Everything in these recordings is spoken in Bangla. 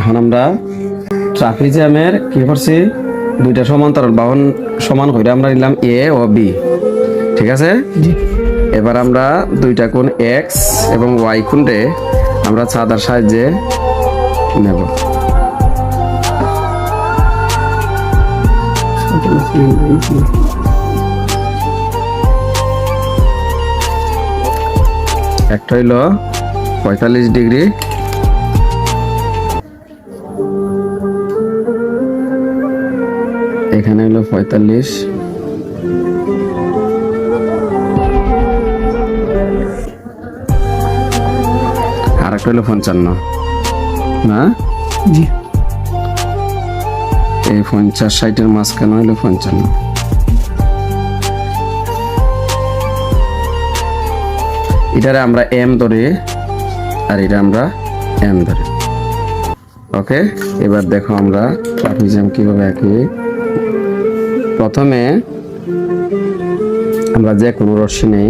এখন আমরা ট্রাফিজামের কি করছি? দুইটা সমান্তরাল বাহন সমান করে আমরা নিলাম এ ও বি ঠিক আছে? এবার আমরা দুইটা কোণ এক্স এবং ওয়াই কোণে আমরা ছাদার সাহায্যে নেব। একটা হইল পঁয়তাল্লিশ ডিগ্রি। এখানে হলো পঁয়তাল্লিশ। আর একটা হলো পঞ্চান্ন। না? জি। এই পঞ্চাশ ষাটের মাঝখানে হলো পঞ্চান্ন। এটারে আমরা এম ধরি আর এটা আমরা এম ধরি। ওকে? এবার দেখো আমরা ট্রাফিক জ্যাম কীভাবে আঁকি। প্রথমে আমরা যে কোনো রশ্মি নেই,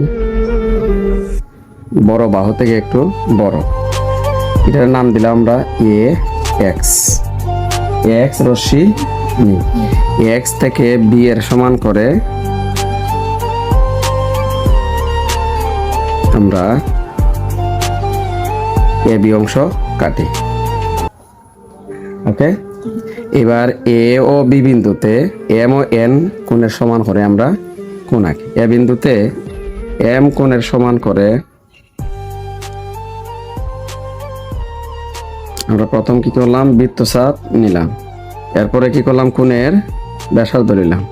বড় বাহু থেকে একটু বড়। এটার নাম দিলাম আমরা এ এক্স এক্স রশ্মি এক্স থেকে বি এর সমান করে আমরা এ বি অংশ কাটি। ওকে এবার এ ও বি বিন্দুতে এম ও এন কোণের সমান করে আমরা কোণ আঁকি এ বিন্দুতে এম কোণের সমান করে আমরা প্রথম কি করলাম? বৃত্তচাপ নিলাম। এরপরে কি করলাম? কোণের ব্যাসার্ধ নিলাম।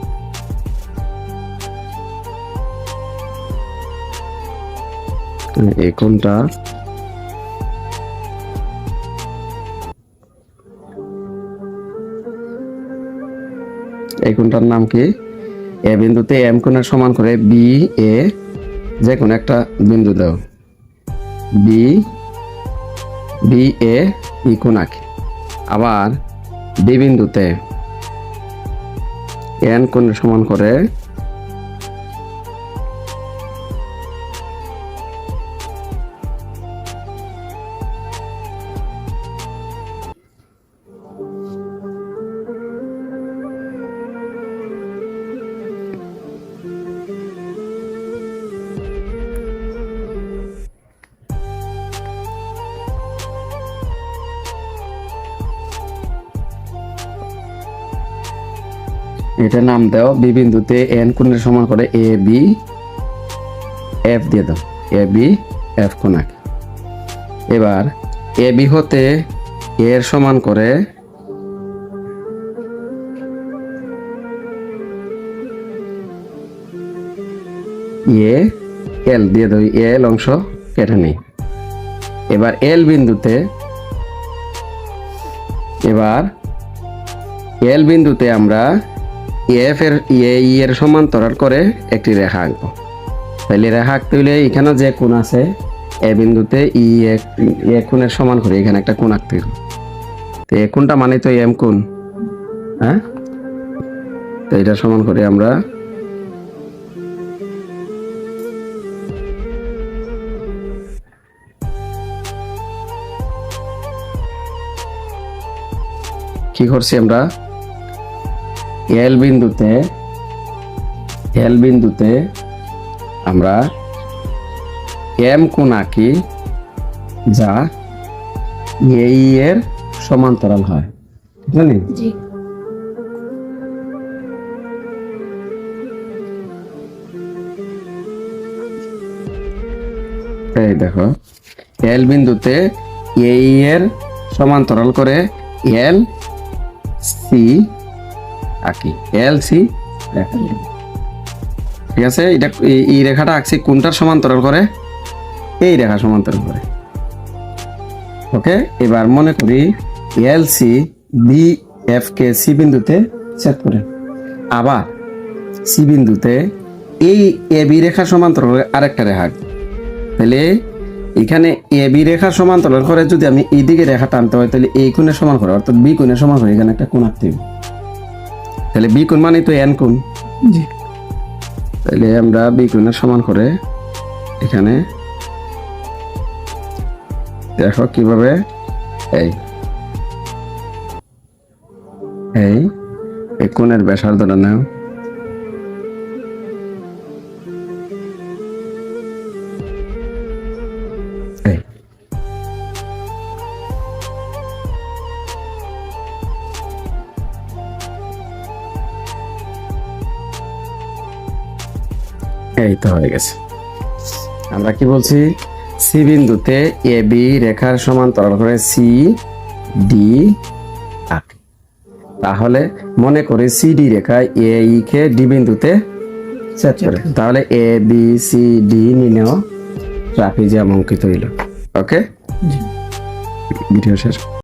এই কোণটা এই কোণটার নাম কি? এ বিন্দুতে এম কোণের সমান করে বি এ যে কোনো একটা বিন্দু দাও। বি বি এ ই কোণ আঁকি আবার বি বিন্দুতে এন কোণের সমান করে এটা নাম দাও, বি বিন্দুতে এন কোণের সমান করে এ, বি, এফ দিয়ে দাও। এ, বি, এফ কোণ এবার এ বি হতে এর সমান করে এ, এল দিয়ে দাও। এল অংশ কেটে নেই। এবার এল বিন্দুতে এবার এল বিন্দুতে আমরা এফ এর এ ই এর সমান্তরাল করে একটি রেখা আঁকবো। তাহলে রেখা আঁকতে হলে এখানে যে কোণ আছে, এ বিন্দুতে ই এ কোণের সমান করে এখানে একটা কোণ আঁকতে হবে তো এ কোণটা মানে তো এম কোণ হ্যাঁ? তো এটা সমান করে আমরা কি করছি আমরা? এল বিন্দুতে এল বিন্দুতে আমরা এম কোণ আঁকি যা এই এর সমান্তরাল হয়। জি। এই দেখো এল বিন্দুতে এই এর সমান্তরাল করে এল সি আঁকি। এল সি ঠিক আছে? এটা এই- রেখাটা আঁকছি কোনটার সমান্তরাল করে? এই রেখা সমান্তরাল করে। ওকে? এবার মনে করি এল সি বি এফ কে সি বিন্দুতে সেট করে। আবার সি বিন্দুতে এই এ বি রেখা সমান্তরাল আরেকটা রেখা। তাহলে এখানে এ বি রেখা সমান্তরাল করে যদি আমি এই দিকে রেখা টানতে হয়, তাহলে এই কোণের সমান করে, অর্থাৎ বি কোণের সমান করে এখানে একটা কোণ আঁকতে হবে। তাহলে বি কোণ মানে তো এন কোন জি। তাহলে আমরা বি কোণের সমান করে এখানে দেখো কীভাবে এই এই কোণের ব্যাসার্ধটা নাও। এই তো হয়ে গেছে। আমরা কি বলছি? সি বিন্দুতে এ বি রেখার সমান্তরাল করে সি ডি আঁকি তাহলে মনে করে সি ডি রেখা এ ই কে ডি বিন্দুতে সেট করে। তাহলে এ বি সি ডি নিলেও ট্রাপিজিয়াম অঙ্কিত হইল। ওকে ভিডিও শেষ।